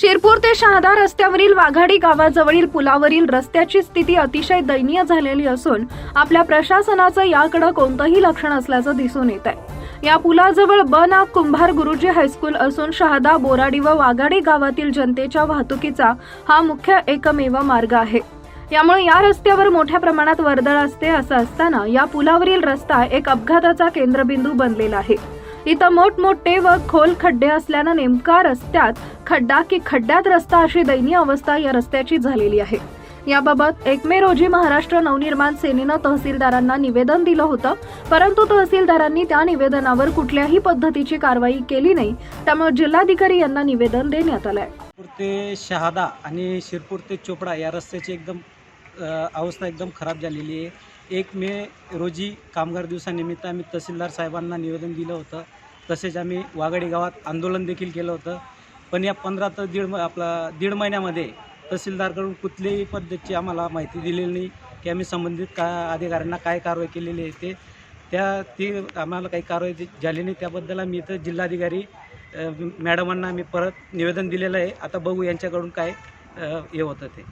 शिरपूर ते शहादा रस्त्यावरील वाघाडी गावाजवळील पुलावरील रस्त्याची स्थिती अतिशय दयनीय झालेली असून आपल्या प्रशासनाचं याकडे कोणतंही लक्ष नसल्याचं दिसून येत आहे या पुलाजवळ ब ना कुंभार गुरुजी हायस्कूल असून शहादा बोराडी व वाघाडी गावातील जनतेच्या वाहतुकीचा हा मुख्य एकमेव मार्ग आहे. यामुळे या रस्त्यावर मोठ्या प्रमाणात वर्दळ असते असं असताना या पुलावरील रस्ता एक अपघाताचा केंद्रबिंदू बनलेला आहे. इथं मोठमोठे व खोल खड्डे असल्यानं नेमका रस्त्यात खड्डा की खड्ड्यात रस्ता अशी दयनीय अवस्था या रस्त्याची झालेली आहे. याबाबत एक मे रोजी महाराष्ट्र नवनिर्माण सेनेनं तहसीलदारांना निवेदन दिलं होतं परंतु तहसीलदारांनी त्या निवेदनावर कुठल्याही पद्धतीची कारवाई केली नाही त्यामुळे जिल्हाधिकारी यांना निवेदन देण्यात आलंय. ते शहादा आणि शिरपूर ते चोपडा या रस्त्याची एकदम अवस्था एकदम खराब झालेली आहे. एक मे रोजी कामगार दिवसानिमित्त आम्ही तहसीलदार साहेबांना निवेदन दिलं होतं. तसेच आम्ही वाघाडी गावात आंदोलन देखील केलं होतं. पण या पंधरा तर दीड म- आपला दीड महिन्यामध्ये तहसीलदारकडून कुठल्याही पद्धतीची आम्हाला माहिती दिलेली नाही की आम्ही संबंधित का अधिकाऱ्यांना काय कारवाई केलेली आहे ते. त्या ती आम्हाला काही कारवाई झाली नाही. त्याबद्दल आम्ही इथं जिल्हाधिकारी मॅडमांना आम्ही परत निवेदन दिलेलं आहे. आता बघू यांच्याकडून काय हे होतं ते.